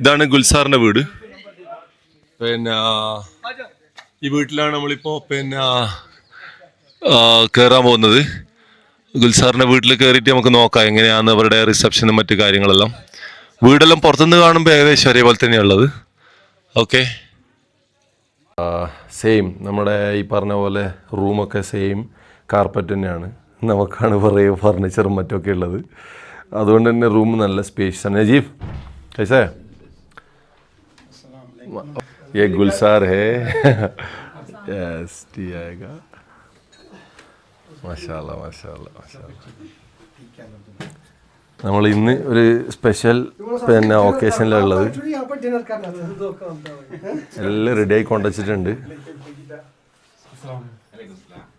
ഇതാണ് ഗുൽസാറിന്റെ വീട്. പിന്നെ ഈ വീട്ടിലാണ് നമ്മളിപ്പോ പിന്നെ കയറാൻ പോകുന്നത്. ഗുൽസാറിന്റെ വീട്ടിൽ കയറിയിട്ട് നമുക്ക് നോക്കാം എങ്ങനെയാണ് അവരുടെ റിസപ്ഷനും മറ്റു കാര്യങ്ങളെല്ലാം. വീടെല്ലാം പുറത്തുനിന്ന് കാണുമ്പോൾ ഏകദേശം ഒരേപോലെ തന്നെയുള്ളത് ഓക്കെ സെയിം നമ്മുടെ ഈ പറഞ്ഞ പോലെ റൂമൊക്കെ സെയിം കാർപ്പറ്റ് തന്നെയാണ്. നമുക്കാണ് കുറേ ഫർണിച്ചറും മറ്റൊക്കെ ഉള്ളത്. അതുകൊണ്ട് തന്നെ റൂം നല്ല സ്പേഷ്യസ് ആണ്. നജീഫ് കഴിച്ചേ ये गुलसार है यस टी आएगा മാഷാല്ല മാഷാല്ല മാഷാല്ല നമ്മൾ ഇന്ന് ഒരു സ്പെഷ്യൽ പിന്നെ ഒക്കേഷനിലാണ് ഉള്ളത് एक्चुअली यहाँ पर डिनर करना था दो काम था എല്ലാം റെഡി ആയി കൊണ്ടുവച്ചിട്ടുണ്ട്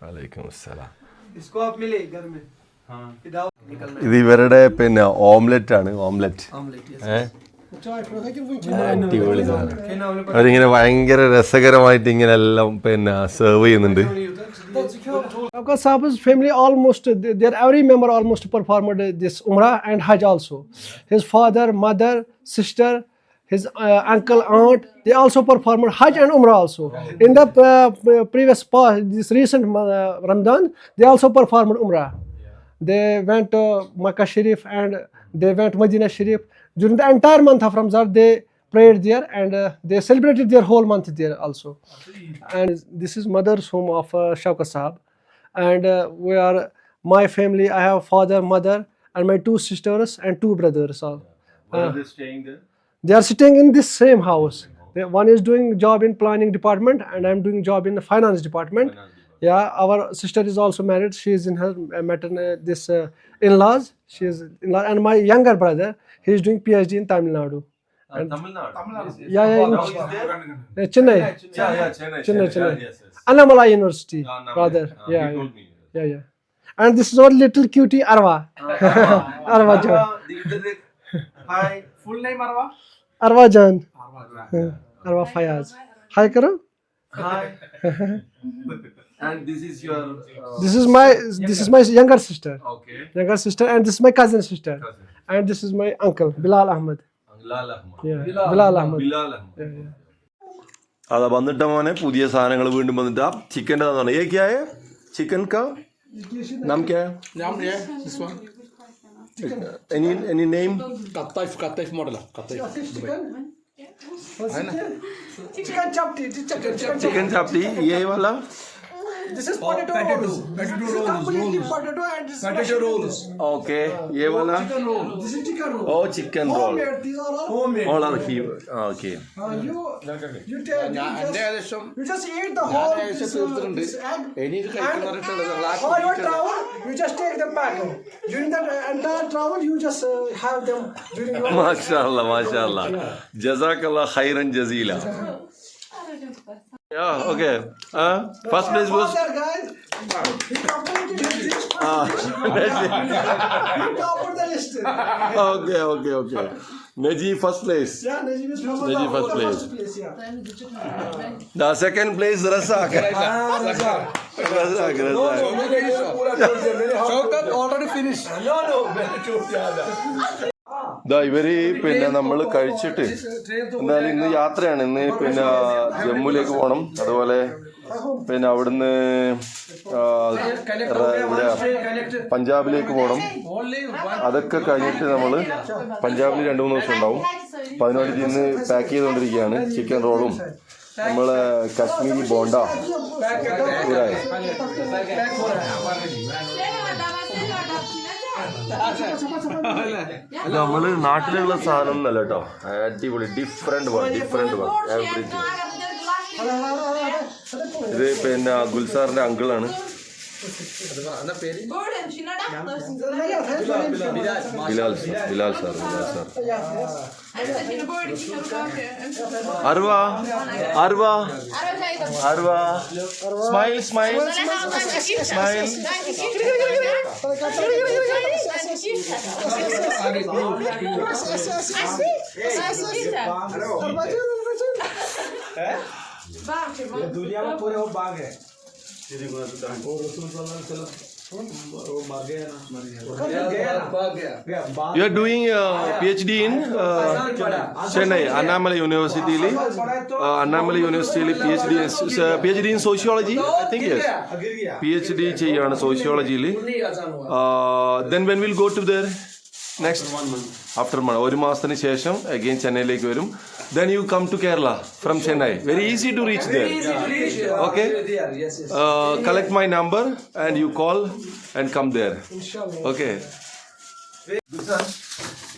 വലൈക്കും അസ്സലാം इसको आप मिले घर में हाँ ഇത് ഇവരുടെ പിന്നെ ഓംലെറ്റ് ആണ് ഓംലെറ്റ് ഏഹ് അതിങ്ങനെ ഭയങ്കര രസകരമായിട്ട് ഇങ്ങനെ എല്ലാം പിന്നെ സെർവ് ചെയ്യുന്നുണ്ട്. സാബ്സ് family almost there every member almost performed this Umrah and Hajj also his father mother sister his uncle aunt they also performed Hajj and Umrah also in the previous പാ this recent Ramadan also performed Umrah they went Mecca Sharif and they went Medina Sharif During the entire month of Ramzan, they prayed there and uh, they celebrated their whole month there also. And this is mother's home of uh, Shaukat Sahab. And uh, we are my family. I have father, mother, and my two sisters and two brothers. All. They staying there? They are sitting in this same house. One is doing job in planning department, and I'm doing job in the finance department. Yeah, our sister is also married. She is in her uh, matern- this uh, in-laws. She is in-law, and my younger brother, he is doing PhD in Tamil Nadu. And- Yeah, yeah, in uh, Chennai, Chennai, Chennai. Annamala University, brother. Yeah, yeah, yeah, yeah. And this is our little cutie Arva. Arva Jan. Hi, full name Arwa? Arva Jan. Arva Fayaz. Hi, Karo. Hi. And this is your. Uh, This is my this is my younger sister, Okay. younger sister, and this is my cousin sister, Cousin. and this is my uncle Bilal Ahmed. Bilal Ahmed. Yeah, Bilal Ahmed. Bilal Ahmed. Yeah, yeah. അതാ വന്നിട്ട മോനെ പുതിയ സാധനങ്ങൾ വീണ്ടും വന്നിട്ട് ആ ചിക്കന്റെ തന്നെ ഏക്കായ chicken കാ നമുക്കാ نعم ايه نسوان any Chicken, chicken chapti, chicken chapti. Chicken chapati ഏ വാല This is potato, rolls. This is completely potato and this is Potato rolls. Okay ये वाला This is chicken roll. Oh chicken roll Homemade. These are all homemade. All are he okay Uh, you you take you ഞാൻ എൻ്റെ just, ഏകദേശം you just eat the ഞാൻ whole ഏകദേശം this, uh, തീർത്തിട്ടുണ്ട് this egg. ഇനി ഇത് And കഴിക്കുന്നവരുടെ for your travel, you just take them back. During that uh, entire travel, you just uh, have them during your. മാഷാല്ല മാഷാല്ല ജസാക്കല്ല ഹൈറൻ Jaseela Yeah, okay. Uh, first place was. okay, okay, okay. Najib first place. Yeah, Najib is first, place. First place yeah. The second place Razak. Razak. Razak. No, no, Shaukat already finished. No, no, ഇതാ ഇവർ പിന്നെ നമ്മൾ കഴിച്ചിട്ട് എന്തായാലും ഇന്ന് യാത്രയാണ്. ഇന്ന് പിന്നെ ജമ്മുവിലേക്ക് പോകണം അതുപോലെ പിന്നെ അവിടുന്ന് ഇവിടെ പഞ്ചാബിലേക്ക് പോകണം അതൊക്കെ കഴിഞ്ഞിട്ട് നമ്മൾ പഞ്ചാബിൽ രണ്ട് മൂന്ന് ദിവസം ഉണ്ടാവും. അപ്പം അതിനുവേണ്ടി ഇന്ന് പാക്ക് ചെയ്തുകൊണ്ടിരിക്കുകയാണ് ചിക്കൻ റോളും നമ്മളെ കാശ്മീരി ബോണ്ട. നമ്മൾ നാട്ടിലുള്ള സാധനം ഒന്നല്ല കേട്ടോ. അടിപൊളി different one different one everything ഇത് പിന്നെ ഗുൽസാറിന്റെ അങ്കിളാണ് अरवा अरवा अरवा स्माइल स्माइल स्माइल दुनिया में पूरे वो बाघ है Bilal sir Bilal sir Bilal sir അർവ അർവ അർവ smile smile smile You are doing uh, PhD in uh, Chennai, Annamalai University. Uh, Annamalai University PhD in, uh, PhD in sociology, I think yes. PhD ചെയ്യാണ് സോഷ്യോളജിയിൽ then when will go to there Next after one ഒരു മാസത്തിന് ശേഷം again ചെന്നൈയിലേക്ക് വരും. Then you come to Kerala from Chennai very easy to reach there okay collect my number and you call and come there okay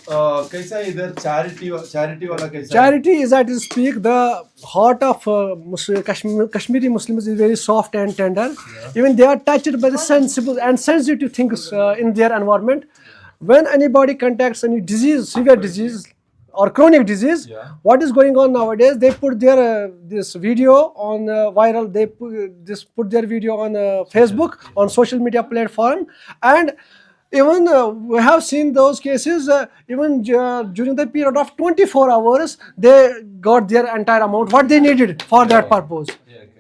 Uh, kaisa idhar charity charity wala kaisa? Charity is at its peak. The heart of uh, kashmiri muslims is very soft and tender. Even they are touched by the sensible and sensitive things uh, in their environment. When anybody contacts any disease, severe disease or chronic disease, what is going on nowadays? They put their uh, this video on uh, viral. They put, this put their video on uh, Facebook on social media platform. And even uh, we have seen those cases uh, even uh, during the period of 24 hours they got their entire amount what they needed for that purpose.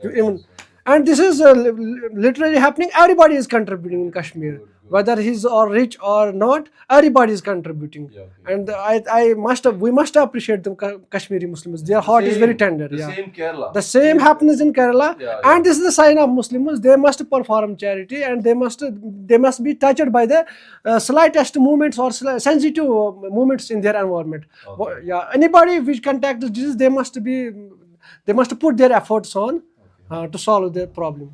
Even and this is uh, li- li- literally happening. Everybody is contributing in kashmir whether he's or rich or not everybody is contributing. And I, I must we must appreciate the kashmiri muslims. Their heart is very tender The yeah. same Kerala. the same happens in Kerala, Yeah, and this is the sign of Muslims. They must perform charity, and they must they must be touched by the uh, slightest movements or sli- sensitive uh, movements in their environment. Wha- Yeah, anybody which contacts this disease, they must be they must put their efforts on uh, to solve their problem.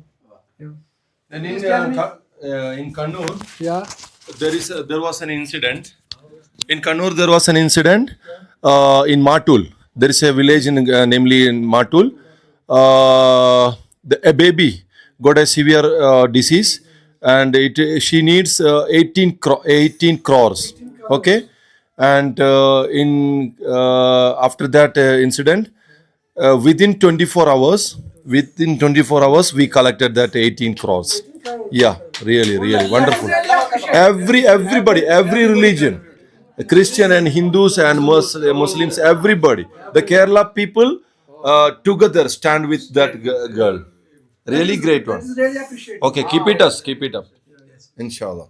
And in, uh, Ka- uh, in Kannur, Yeah. there is a, there was an incident. In Kannur, there was an incident uh, in Matul. There is a village in uh, namely in Matul. Uh, the, a baby got a severe uh, disease, and it she needs uh, 18 cro- 18 crores. Okay, and uh, in uh, after that uh, incident, uh, within 24 hours within 24 hours we collected that 18 crores yeah really really wonderful. Every everybody every religion christian and hindus and Mus- muslims everybody the kerala people uh, together stand with that girl. Really great one. okay keep it us keep it up. Inshallah.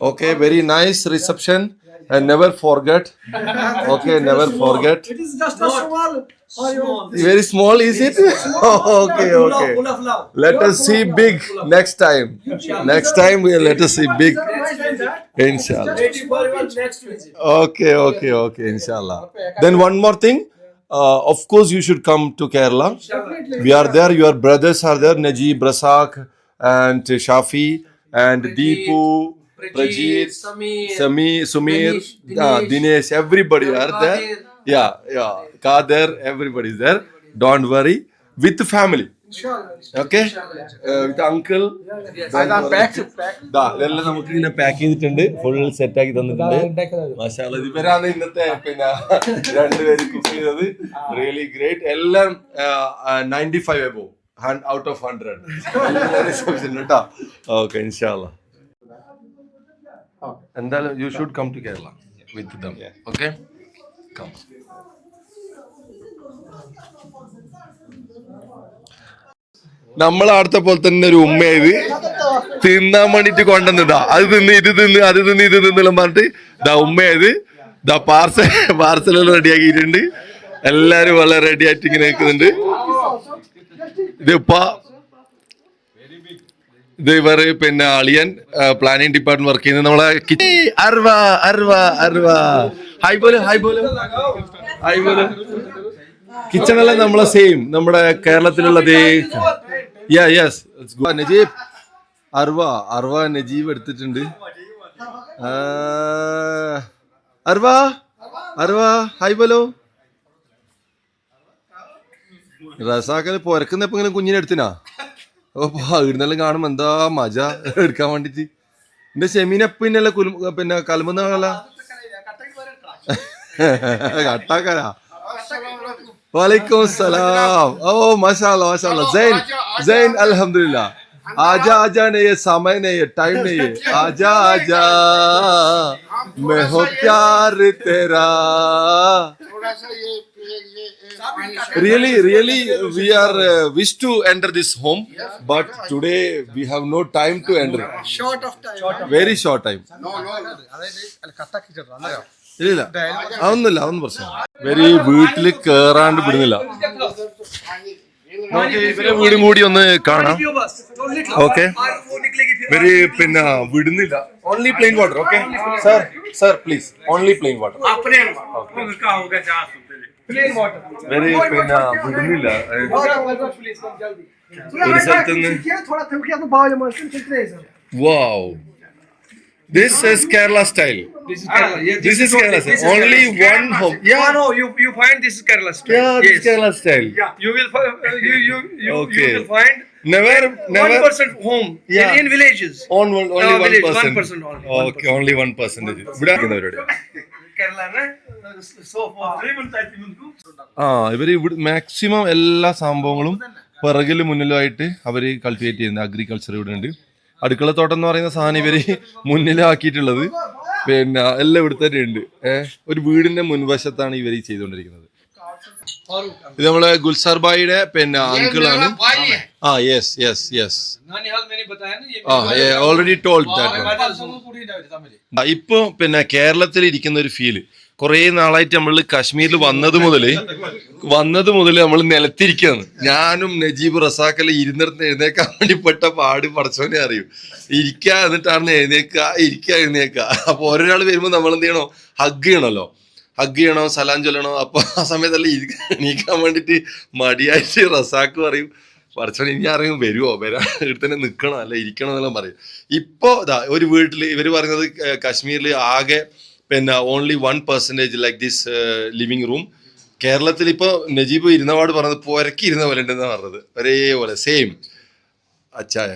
Okay very nice reception and never forget. Okay never forget. It is just a small. for you. very small is it? Okay okay. let us see big next time. Next time we let us see big inshallah okay okay okay inshallah then one more thing. Uh, of course you should come to kerala. We are there. Your brothers are there. Najib rasak and shafi and deepu Prajit, Sami, Sumir, uh, Dinesh, everybody are there. Yeah, yeah. Kader, everybody is there. Don't worry. With family. Okay? With uncle. ദാ, ഇതെല്ലാം നമുക്ക് ഇങ്ങനെ pack ചെയ്തിട്ടുണ്ട് full set ആക്കി തന്നിട്ടുണ്ട് ഇത് ഇവരാണ് ഇന്നത്തെ പിന്നെ രണ്ടുപേര് കുക്ക് ചെയ്തത് റിയലി ഗ്രേറ്റ് എല്ലാം ninety five above out of hundred കേട്ടോ ഓക്കെ ഇൻഷാല്ല എന്തായാലും you should come to Kerala with them okay come നമ്മളടുത്ത പോലെ തന്നെ ഒരു ഉമ്മ ഇത് തിന്നാൻ വേണ്ടിട്ട് കൊണ്ടുവന്നതാ. അത് തിന്ന് ഇത് തിന്ന് അത് തിന്ന് ഇത് തിന്നെല്ലാം പറഞ്ഞിട്ട് ദാ ഉമ്മ ഇത് ദാ പാർസൽ പാർസലെല്ലാം റെഡിയാക്കിയിട്ടുണ്ട് എല്ലാരും വളരെ റെഡി ആയിട്ട് ഇങ്ങനെ നിൽക്കുന്നുണ്ട്. ഇതിപ്പ ഇത് ഇവർ പിന്നെ അളിയൻ പ്ലാനിങ് ഡിപ്പാർട്ട്മെന്റ് വർക്ക് ചെയ്യുന്നത് നമ്മളെ അർവ അർവ അർവ. ഹായ് പോലെ ഹായ് പോലെ ഹായ് നമ്മളെ സെയിം നമ്മുടെ കേരളത്തിലുള്ള യാ യെസ് നജീബ് അർവ അർവ നജീബ് എടുത്തിട്ടുണ്ട്. അർവ അർവ ഹായ് ബോലോ റസാക്കൽ പൊരക്കുന്നപ്പോ ഇങ്ങനെ കുഞ്ഞിനെ എടുത്തിനാ? അപ്പൊ ഇടുന്നെല്ലാം കാണുമ്പോ എന്താ മജ എടുക്കാൻ വേണ്ടിട്ട് എന്റെ ഷെമീനെപ്പിന്നല്ല കുലു പിന്നെ കലമ്പുന്ന കള കട്ടാക്കരാ वालेकुम सलाम ओ माशाल्लाह माशाल्लाह जैन जैन अल्हम्दुलिल्लाह आजा आजा नहीं ये समय नहीं है टाइम नहीं है आजा आजा मैं हो प्यार तेरा Really, really, we are uh, wish to enter this home, but today we have no time to enter. Short of time. Very short time. no no ഇല്ല അതൊന്നുമില്ല അതൊന്നും പ്രശ്നം ഇവർ വീട്ടിൽ കേറാണ്ട് വിടുന്നില്ല. ഇവരെ വീടും കൂടി ഒന്ന് കാണാം. ഓക്കെ ഇവർ പിന്നെ വിടുന്നില്ല. Only plain water okay sir sir please only plain water Plain water. Very plain, बुलबुलिला. Wow. This is Kerala style. This is Kerala. Yeah, this, this is Kerala style. Only one home. Yeah. No, you you find this is Kerala style. Yeah, this is Kerala style. Yeah. You will find uh, you you you, okay. you will find never never one home yeah. in, villages. On one, only no, one village, person. One person only. Okay, one person. only one percentage. One. ആ. ഇവർ ഇവിടെ maximum എല്ലാ സംഭവങ്ങളും പിറകിലും മുന്നിലുമായിട്ട് അവർ cultivate ചെയ്യുന്നത് agriculture ഇവിടെ ഉണ്ട്. അടുക്കളത്തോട്ടം എന്ന് പറയുന്ന സാധനം ഇവർ മുന്നിലാക്കിയിട്ടുള്ളത്. പിന്നെ എല്ലാം ഇവിടുത്തെ ഉണ്ട്. ഏഹ് ഒരു വീടിന്റെ മുൻവശത്താണ് ഇവർ ചെയ്തുകൊണ്ടിരിക്കുന്നത്. ഇത് നമ്മളെ ഗുൽസാർബായിയുടെ പിന്നെ അങ്കിളാണ് ആ yes yes yes already told that ഇപ്പൊ പിന്നെ കേരളത്തിൽ ഇരിക്കുന്ന ഒരു ഫീൽ കുറേ നാളായിട്ട് നമ്മൾ കാശ്മീരിൽ വന്നത് മുതൽ വന്നത് മുതൽ നമ്മൾ നിലത്തിരിക്കുകയാണ് ഞാനും നജീബ് റസാക്കൽ ഇരുന്നിടത്ത് എഴുന്നേക്കാൻ വേണ്ടി പെട്ട പാട് പറച്ചോനെ അറിയും. ഇരിക്കാ എന്നിട്ടാണ് എഴുന്നേക്കാ ഇരിക്കാ എഴുന്നേക്കാ. അപ്പോൾ ഓരോരാൾ വരുമ്പോൾ നമ്മൾ എന്ത് ചെയ്യണോ? ഹഗ് ചെയ്യണല്ലോ. ഹഗ് ചെയ്യണോ സലാം ചൊല്ലണോ? അപ്പൊ ആ സമയത്തല്ല എണീക്കാൻ വേണ്ടിട്ട് മടിയായിട്ട് റസാക്ക് പറയും. പറിച്ചോ ഇനി അറിയും വരുമോ വരാൻ ഇവിടെ തന്നെ നിൽക്കണോ അല്ല ഇരിക്കണോ എന്നെല്ലാം പറയും. ഇപ്പോ ഇതാ ഒരു വീട്ടിൽ ഇവർ പറയുന്നത് കാശ്മീരിൽ ആകെ പിന്നെ only one percentage like this living room കേരളത്തിൽ ഇപ്പൊ നജീബ് ഇരുന്നപാട് പറഞ്ഞത് പുരക്കി ഇരുന്ന പോലെ ഉണ്ടെന്നാണ് പറഞ്ഞത്. ഒരേപോലെ സെയിം അച്ചായ